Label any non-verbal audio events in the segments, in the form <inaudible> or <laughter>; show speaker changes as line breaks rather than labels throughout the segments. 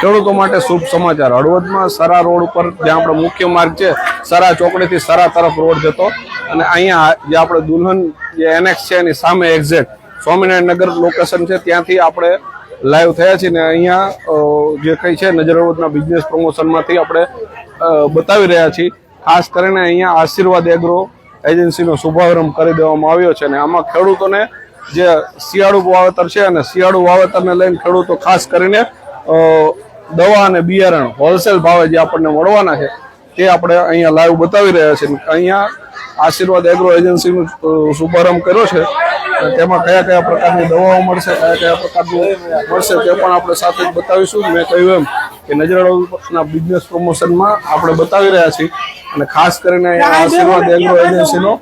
ખેડૂતો માટે શુભ સમાચાર. હળવદમાં સરા રોડ ઉપર જ્યાં આપણો મુખ્ય માર્ગ છે, સરા ચોકડીથી સરા તરફ રોડ જતો અને અહીંયા જે આપણે દુલ્હન જે એનેક્સ છે એની સામે એક્ઝેક્ટ સ્વામિનારાયણ નગર લોકેશન છે, ત્યાંથી આપણે લાઈવ થયા છીએ ને અહીંયા જે કંઈ છે, નજર હળવદના બિઝનેસ પ્રમોશનમાંથી આપણે બતાવી રહ્યા છીએ. ખાસ કરીને અહીંયા આશીર્વાદ એગ્રો એજન્સીનો શુભારંભ કરી દેવામાં આવ્યો છે અને આમાં ખેડૂતોને જે શિયાળુ વાવેતર છે અને શિયાળુ વાવેતરને લઈને ખેડૂતો ખાસ કરીને દવા અને બિયારણ હોલસેલ ભાવે જે આપણને મળવાના છે, તે આપણે અહીંયા લાઈવ બતાવી રહ્યા છીએ. અહીંયા આશીર્વાદ એગ્રો એજન્સીનો શુભારંભ કર્યો છે. તેમાં કયા કયા પ્રકારની દવાઓ મળશે, કયા કયા પ્રકારનું મળશે તે પણ આપણે સાથે જ બતાવીશું. મેં કહ્યું એમ કે નજરાળાના બિઝનેસ પ્રમોશનમાં આપણે બતાવી રહ્યા છીએ અને ખાસ કરીને અહીંયા આશીર્વાદ એગ્રો એજન્સીનો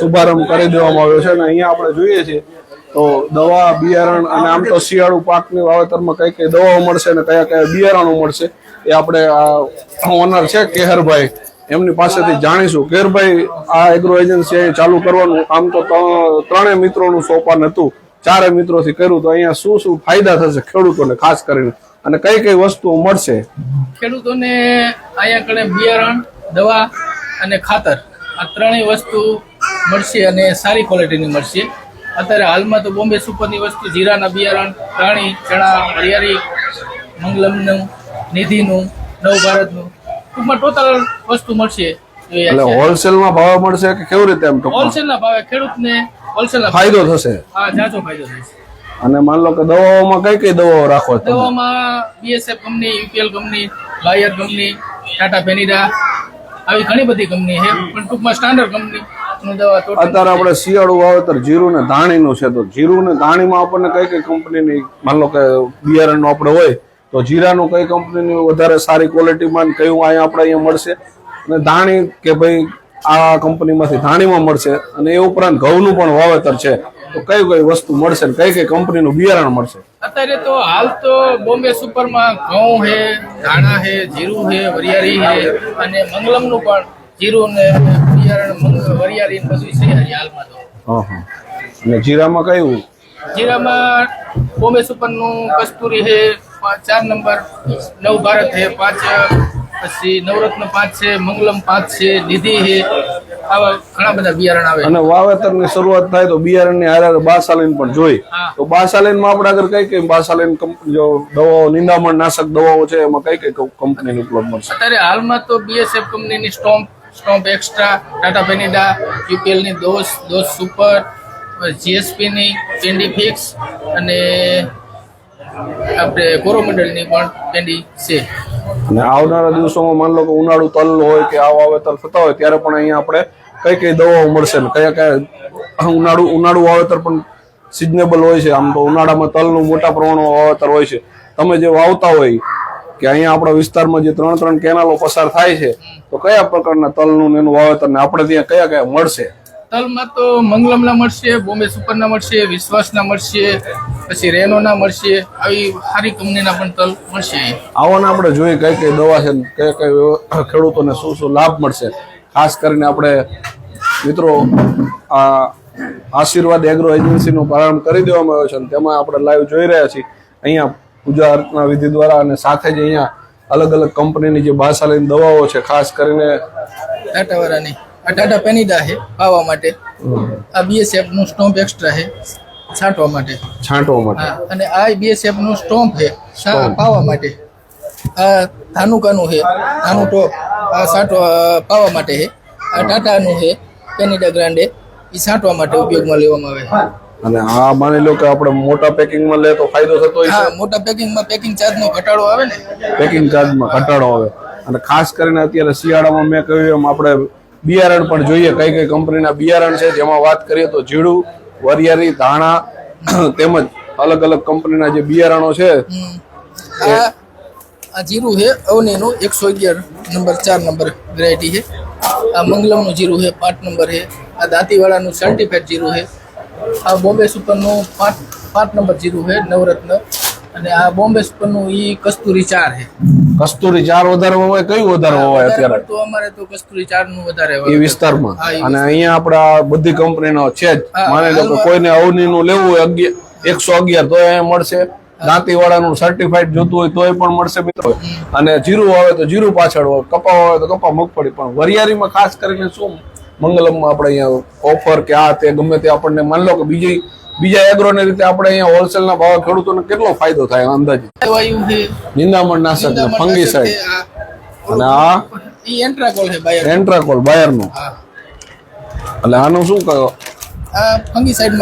શુભારંભ કરી દેવામાં આવ્યો છે અને અહીંયા આપણે જોઈએ છીએ તો દવા, બિયારણ અને આમ તો શિયાળુ પાકની વાવેતરમાં કઈ કઈ દવાઓ મળશે અને કયા કયા બિયારણો મળશે એ આપણે આ ઓનર છે કેહરભાઈ. એમની પાસેથી જાણીશું. કેહરભાઈ, આ એગ્રો એજન્સી ચાલુ કરવાનું આમ ત- ત્રણેય મિત્રોનું સોપાન હતું. ચારે મિત્રોથી કર્યું તો અહીંયા શું શું ફાયદા થશે ખેડૂતોને ખાસ કરીને અને કઈ કઈ વસ્તુઓ મળશે?
ખેડૂતોને અહીંયા કણે બિયારણ, દવા અને ખાતર. આ ત્રણેય વસ્તુ મળશે અને સારી ક્વોલિટીની મળશે. અત્યારે હાલમાં તો બોમ્બે સુપરની વસ્તુ જીરાના બિયારણ રાણી ચણા હરિયાળી મંગલમનું નિધિનું નવ ભારતનું ટૂંકમાં ટોટલ વસ્તુ મળશે
એટલે હોલસેલમાં ભાવ મળશે કે કેવી રીતે એમ
હોલસેલના ભાવે ખેડૂતને હોલસેલ
ફાયદો થશે.
હા જાજો ફાયદો થશે.
અને માન લો કે દવાઓમાં કઈ કઈ દવાઓ રાખો
દવામાં બીએસએફ કંપની યુપીએલ કંપની લાયર કંપની ટાટા પેનિડા આવી ઘણી બધી કંપની છે પણ ટૂંકમાં સ્ટાન્ડર્ડ કંપની.
અત્યારે આપણે શિયાળુ વાવેતર જીરું ને ધાણીનું છે તો જીરું ને ધાણીમાં આપણને કઈ કઈ કંપનીની માન લો કે બિયારણનું આપણે હોય તો જીરાનું કઈ કંપનીની વધારે સારી ક્વોલિટીમાં માં કયું અહીંયા આપણે અહીંયા મળશે? અને ધાણી કે ભાઈ આ કંપનીમાંથી ધાણીમાં મળશે અને એ ઉપરાંત ઘઉંનું પણ વાવેતર છે તો કઈ કઈ વસ્તુ મળશે ને કઈ કઈ કંપનીનું બિયારણ મળશે?
અત્યારે તો હાલ તો બોમ્બે સુપરમાં ઘઉં છે ધાણા છે જીરું છે વરિયાળી છે અને મંગલમનું પણ જીરું ને બિયારણ મંગ- બધું છે હાલમાં તો.
હા હા અને જીરામાં કયું?
જીરામાં બોમ્બે સુપરનું કસ્તુરી છે ચાર નંબર નવ ભારત છે પાંચ પછી નવરત્ન પાંચ છે મંગલમ પાંચ છે નિધિ છે. આવા ઘણા બધા બિયારણ આવે
અને વાવેતરની શરૂઆત થાય તો બિયારણની હારે બાસાલીન પણ જોઈ.
હા.
તો બાસાલીનમાં આપણે આગળ કઈ કઈ બાસાલીન કંપની જો દવાઓ નિંદામણ નાશક દવાઓ છે એમાં કઈ કઈ કંપનીની ઉપલબ્ધ મળશે?
અત્યારે હાલમાં તો બીએસએફ કંપનીની સ્ટોમ્પ સ્ટોમ્પ એક્સ્ટ્રા ટાટા પેનિડા યુપીએલની દોસ દોસ સુપર જીએસપીની પેન્ડી ફિક્સ અને આપણે કોરોમંડળની પણ પેન્ડી છે.
અને આવનારા દિવસોમાં માન લો કે ઉનાળુ તલ હોય કે આવા વાવેતર થતા હોય, ત્યારે પણ અહીંયા આપણે કઈ કઈ દવાઓ મળશે ને? કયા કયા ઉનાળુ ઉનાળુ વાવેતર પણ સિઝનેબલ હોય છે. આમ તો ઉનાળામાં તલનું મોટા પ્રમાણમાં વાવેતર હોય છે. તમે જે વાવતા હોય કે અહીંયા આપણા વિસ્તારમાં જે ત્રણ ત્રણ કેનાલો પસાર થાય છે તો કયા પ્રકારના તલનું એનું વાવેતર ને આપણે ત્યાં કયા કયા મળશે?
તલમાં તો મંગલમના મળશે બોમ્બે સુપરના મળશે વિશ્વાસના મળશે પછી રેનોના મળશે આવી સારી કંપનીના પણ તલ મળશે અહીં.
આપણે જોઈએ કઈ કઈ દવા છે કયા કઈ ખેડૂતોને શું શું લાભ મળશે. ખાસ કરીને આપણે મિત્રો આ આશીર્વાદ એગ્રો એજન્સીનો પ્રારંભ કરી દેવામાં આવ્યો છે અને તેમાં આપણે લાઈવ જોઈ રહ્યા છીએ. અહીંયા પૂજા અર્ચના વિધિ દ્વારા અને સાથે જ અહીંયા અલગ અલગ કંપનીની જે બાસાલીન દવાઓ છે ખાસ કરીને
ટાટાવાળાની. આ ટાટા પેનિડા છે પાવા માટે. આ બીએસએફનું સ્ટોમ્પ એક્સ્ટ્રા છે છાંટવા માટે.
છાંટવા માટે.
અને આ બીએસએફનું સ્ટોમ્પ છે પાવા માટે. આ ધાનુકાનું છે ધાનુ ટોપ. આ છાંટવા પાવા માટે છે. આ ટાટાનું છે કેનેડા ગ્રાન્ડે. એ છાંટવા માટે ઉપયોગમાં લેવામાં આવે છે.
અને આ માની લો કે આપણે મોટા પેકિંગમાં લે તો ફાયદો થતો હોય
હા મોટા પેકિંગમાં પેકિંગ ચાર્જનો ઘટાડો આવે ને.
પેકિંગ ચાર્જમાં ઘટાડો આવે. અને ખાસ કરીને અત્યારે શિયાળામાં મેં કહ્યું એમ આપણે બિયારણ પણ જોઈએ. કઈ કઈ કંપનીના બિયારણ છે જેમાં વાત કરીએ તો જીડું વરિયાળી ધાણા <clears throat> તેમજ અલગ અલગ કંપનીના જે બિયારણો છે
આ આ જીરું છે અવનીનું એકસો અગિયાર નંબર ચાર નંબર વેરાયટી છે. આ મંગલમનું જીરું છે પાંચ નંબર છે. આ દાંતીવાળાનું સર્ટિફાઈડ જીરું છે. આ બોમ્બે સુપરનું પાંચ પાંચ નંબર જીરું છે નવરત્ન. અને આ બોમ્બે સુપરનું ઈ કસ્તુરી ચાર છે.
કસ્તુરી ચાર વધારે હોય કયું વધારે હોય અત્યારે?
તો અમારે તો કસ્તુરી ચારનું વધારે
એ વિસ્તારમાં. અને અહીંયા આપડા બધી કંપનીનો છે જ. માની લો કે કોઈને અવનીનું લેવું હોય એકસો અગિયાર તો અહીંયા મળશે. દાંતીવાળાનું સર્ટિફાઈડ જોતું હોય તોય પણ મળશે મિત્રો. અને જીરું આવે તો જીરું પાછળ હોય કપા આવે તો કપા મગફળી. પણ વરિયારીમાં ખાસ કરીને શું મંગલમમાં આપણે અહીંયા ઓફર કે આ તે ગમે તે આપણને માની લો કે બીજી બીજા એગ્રોની રીતે આપણે અહીંયા હોલસેલના ભાવે ખેડૂતોને કેટલો ફાયદો થાય અંદાજે? નિંદામણ નાશક ને ફંગીસાઇડ. અને આ?
એન્ટ્રાકોલ બાયર
એન્ટ્રાકોલ બાયરનું. એટલે આનું શું કહો?